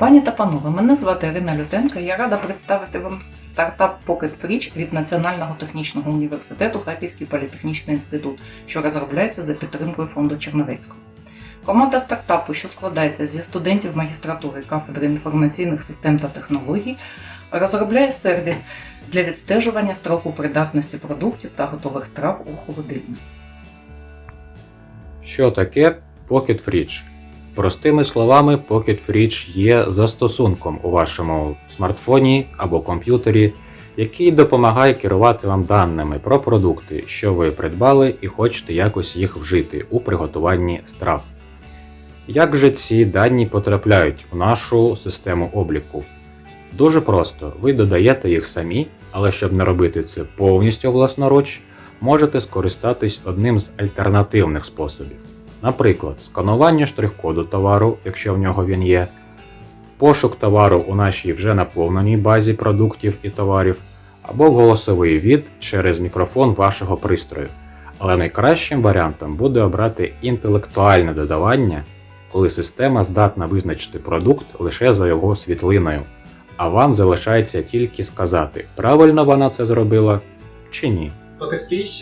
Пані та панове, мене звати Ірина Лютенко. і Я рада представити вам стартап Pocket Fridge від Національного технічного університету Харківський політехнічний інститут, що розробляється за підтримкою фонду Черновецького. Команда стартапу, що складається зі студентів магістратури кафедри інформаційних систем та технологій, розробляє сервіс для відстежування строку придатності продуктів та готових страв у холодильнику. Що таке Pocket Fridge? Простими словами, Pocket Fridge є застосунком у вашому смартфоні або комп'ютері, який допомагає керувати вам даними про продукти, що ви придбали і хочете якось їх вжити у приготуванні страв. Як же ці дані потрапляють у нашу систему обліку? Дуже просто, ви додаєте їх самі, але щоб не робити це повністю власноруч, можете скористатись одним з альтернативних способів. Наприклад, сканування штрих-коду товару, якщо в нього він є, пошук товару у нашій вже наповненій базі продуктів і товарів, або голосовий від через мікрофон вашого пристрою. Але найкращим варіантом буде обрати інтелектуальне додавання, коли система здатна визначити продукт лише за його світлиною, а вам залишається тільки сказати, правильно вона це зробила чи ні.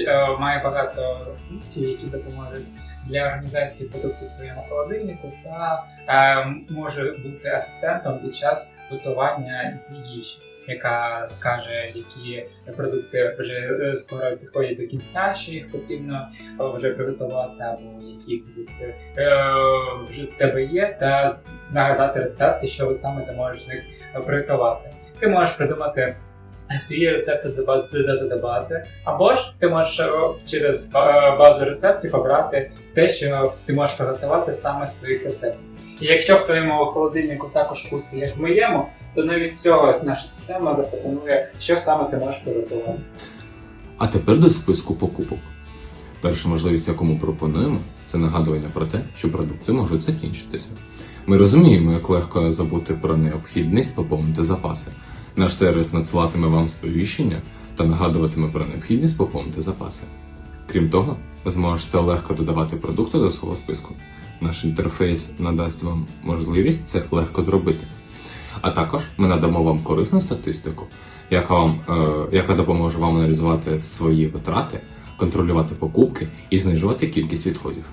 Е, має багато функцій, які допоможуть для організації продуктів в твоєму холодильнику та е, може бути асистентом під час готування їжі, яка скаже, які продукти вже е, скоро підходять до кінця, що їх потрібно е, вже приготувати, або які продукти вже в тебе є, та нагадати рецепти, що ви саме ти можеш з приготувати. Ти можеш придумати свої рецепти додати до бази, або ж ти можеш е, через базу рецептів обрати те, що ти можеш приготувати саме з твоїх рецептів. І якщо в твоєму холодильнику також пусто, як в моєму, то навіть з цього наша система запропонує, що саме ти можеш приготувати. А тепер до списку покупок. Перша можливість, яку ми пропонуємо, це нагадування про те, що продукти можуть закінчитися. Ми розуміємо, як легко забути про необхідність поповнити запаси. Наш сервіс надсилатиме вам сповіщення та нагадуватиме про необхідність поповнити запаси. Крім того, ви зможете легко додавати продукти до свого списку. Наш інтерфейс надасть вам можливість це легко зробити. А також ми надамо вам корисну статистику, яка, вам, е, яка допоможе вам аналізувати свої витрати, контролювати покупки і знижувати кількість відходів.